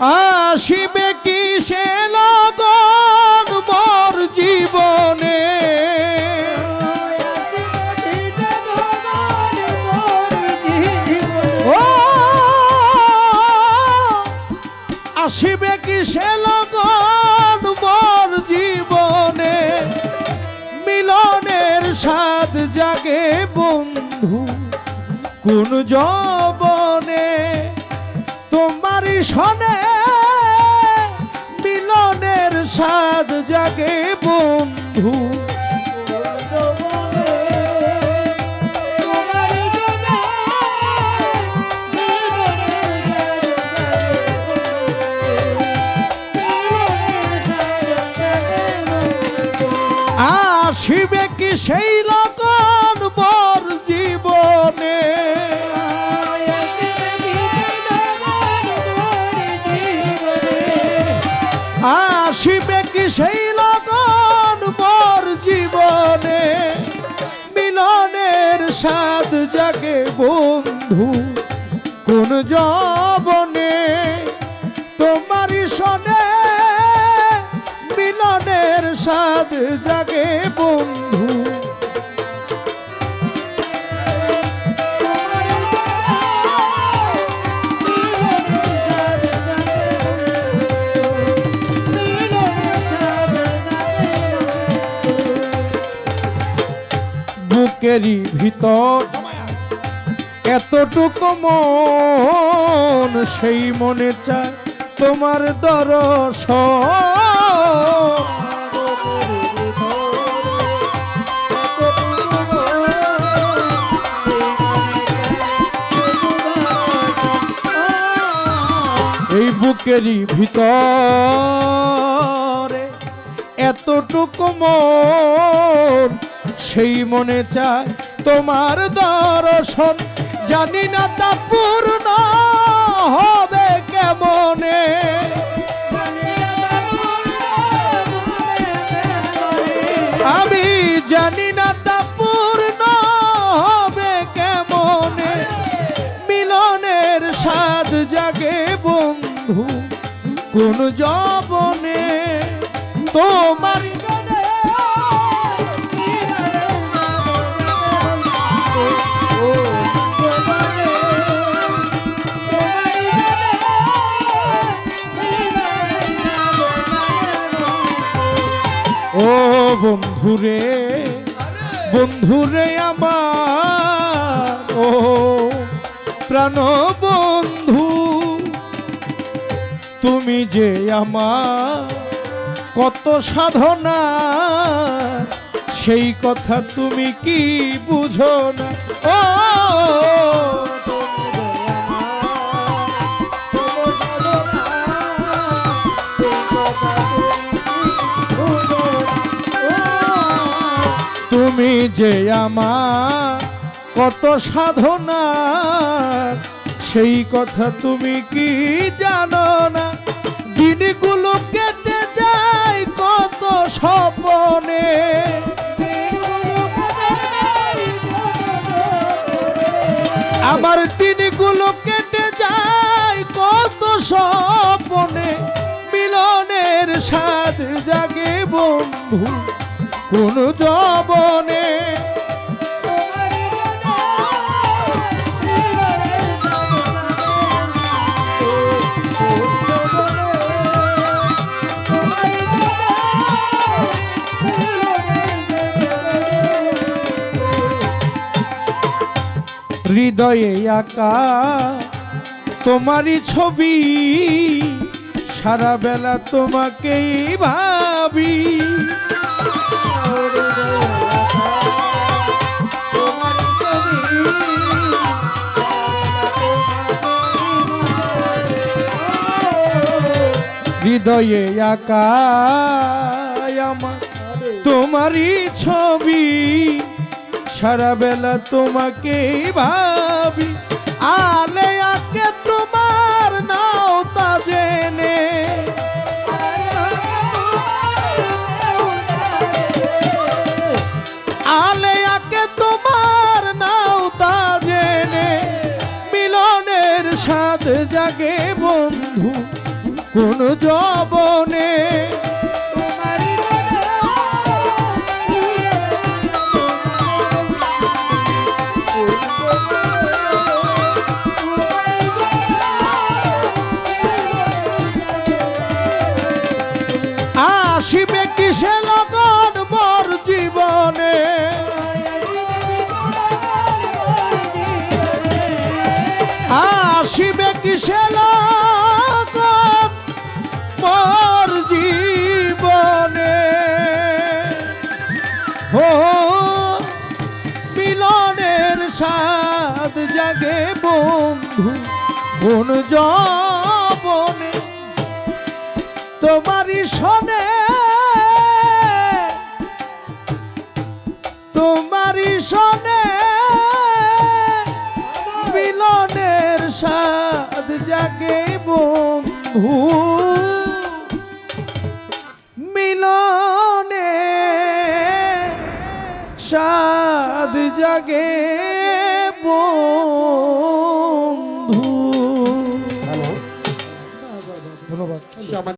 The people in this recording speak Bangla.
আসিবে কি সে লগন মোর জীবনে? ও, আসিবে কি সে লগন মোর জীবনে? মিলনের স্বাদ জাগে বন্ধু, কোন যবনে? তোমারই সনে স্বাদ জাগে বন্ধু। আসিবে কি সেই লগন স্বাদ জাগে বন্ধু কোন জবনে তোমারই সনে মিলনের স্বাদ জাগে বন্ধু। বুকেরই ভিতর এতটুকু মন সেই মনে চায় তোমার দরস। এই বুকেরই ভিতরে এতটুকু মন সেই মনে চায় তোমার দর্শন জানি না তা পূর্ণ হবে কেমনে। আমি জানি না তা পূর্ণ হবে কেমনে। মিলনের স্বাদ জাগে বন্ধু, কোন জবনে তোমার বন্ধুরে বন্ধুরে আমার, ও প্রাণ বন্ধু, তুমি যে আমার কত সাধনা, সেই কথা তুমি কি বুঝো না? ও যে আমার কত সাধনা, সেই কথা তুমি কি জানো না? দিনগুলো কেটে যায় কত স্বপনে। আমার দিনগুলো কেটে যায় কত স্বপনে। মিলনের স্বাদ জাগে বন্ধু। কোন জবনে হৃদয়ে আঁকা তোমারই ছবি সারা বেলা তোমাকেই ভাবি। হৃদয়ে আঁকা তোমারই ছবি সারা বেলা তোমাকে ভাবি। আলে কোন জবনে আসিবে কিসে লগন মোর জীবনে? আসিবে কিসে লগন সাদ জাগে বন্ধু কোন জবনে তোমারই শোনে তোমারই শোনে, মিলনের সাদ জাগে বন্ধু। মিলনে সাদ জাগে